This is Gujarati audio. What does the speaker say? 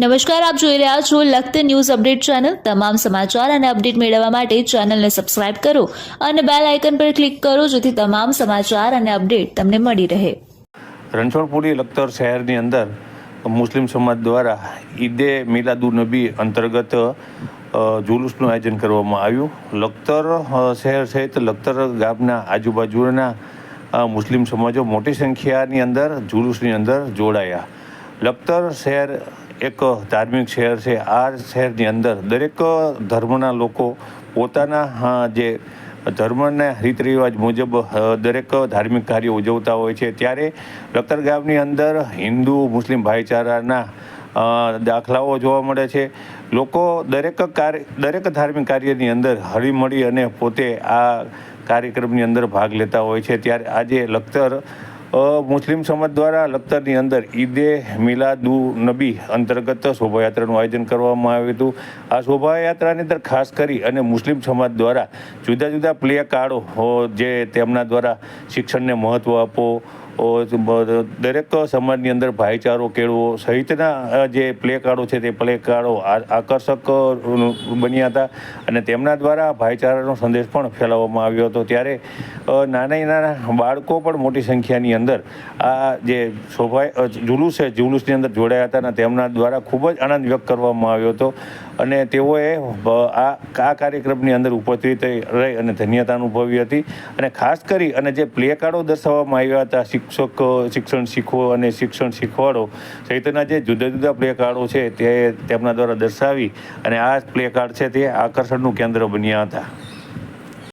નમસ્કાર, આપ જોઈ રહ્યા છો લખત ન્યૂઝ અપડેટ ચેનલ. તમામ સમાચાર અને અપડેટ મેળવવા માટે ચેનલને સબસ્ક્રાઇબ કરો અને બેલ આઇકન પર ક્લિક કરો જેથી તમામ સમાચાર અને અપડેટ તમને મળી રહે. રણછોડપુરી લખતર શહેરની અંદર મુસ્લિમ સમાજ દ્વારા ઈદે મિલાદુનબી અંતર્ગત જુલુસનું આયોજન કરવામાં આવ્યું. લખતર શહેર સહિત લખતર ગામના આજુબાજુના મુસ્લિમ સમાજો મોટી સંખ્યાની અંદર જુલુસની અંદર જોડાયા. લખતર શહેર એક ધાર્મિક શહેર છે. આ શહેરની અંદર દરેક ધર્મના લોકો પોતાના જે ધર્મના રીત રિવાજ મુજબ દરેક ધાર્મિક કાર્યો ઉજવતા હોય છે. ત્યારે લખતર ગામની અંદર હિન્દુ, મુસ્લિમ ભાઈચારાના દાખલાઓ જોવા મળે છે. લોકો દરેક કાર્ય, દરેક ધાર્મિક કાર્યની અંદર હળીમળી અને પોતે આ કાર્યક્રમની અંદર ભાગ લેતા હોય છે. ત્યારે આજે લખતર મુસ્લિમ સમાજ દ્વારા લખતરની અંદર ઈદે મિલાદુ નબી અંતર્ગત શોભાયાત્રાનું આયોજન કરવામાં આવ્યું હતું. આ શોભાયાત્રાની અંદર ખાસ કરી અને મુસ્લિમ સમાજ દ્વારા જુદા જુદા પ્લે કાર્ડો જે તેમના દ્વારા શિક્ષણને મહત્ત્વ આપો દરેક સમાજની અંદર ભાઈચારો કેળવો. સહિતના જે પ્લે કાર્ડો છે તે પ્લે કાર્ડો આકર્ષક બન્યા હતા. અને તેમના દ્વારા ભાઈચારાનો સંદેશ પણ ફેલાવવામાં આવ્યો હતો. ત્યારે નાના નાના બાળકો પણ મોટી સંખ્યાની અંદર આ જે શોભા જુલુસ છે, જુલુસની અંદર જોડાયા હતા અને તેમના દ્વારા ખૂબ જ આનંદ વ્યક્ત કરવામાં આવ્યો હતો. અને તેઓએ આ આ કાર્યક્રમની અંદર ઉપસ્થિત રહી અને ધન્યતા અનુભવી હતી. અને ખાસ કરી અને જે પ્લે કાર્ડો દર્શાવવામાં આવ્યા હતા શિક્ષક, શિક્ષણ શીખવો અને શિક્ષણ શીખવાડો. સહિતના જે જુદા જુદા પ્લે કાર્ડો છે તે તેમના દ્વારા દર્શાવી અને આ પ્લે કાર્ડ છે તે આકર્ષણનું કેન્દ્ર બન્યા હતા.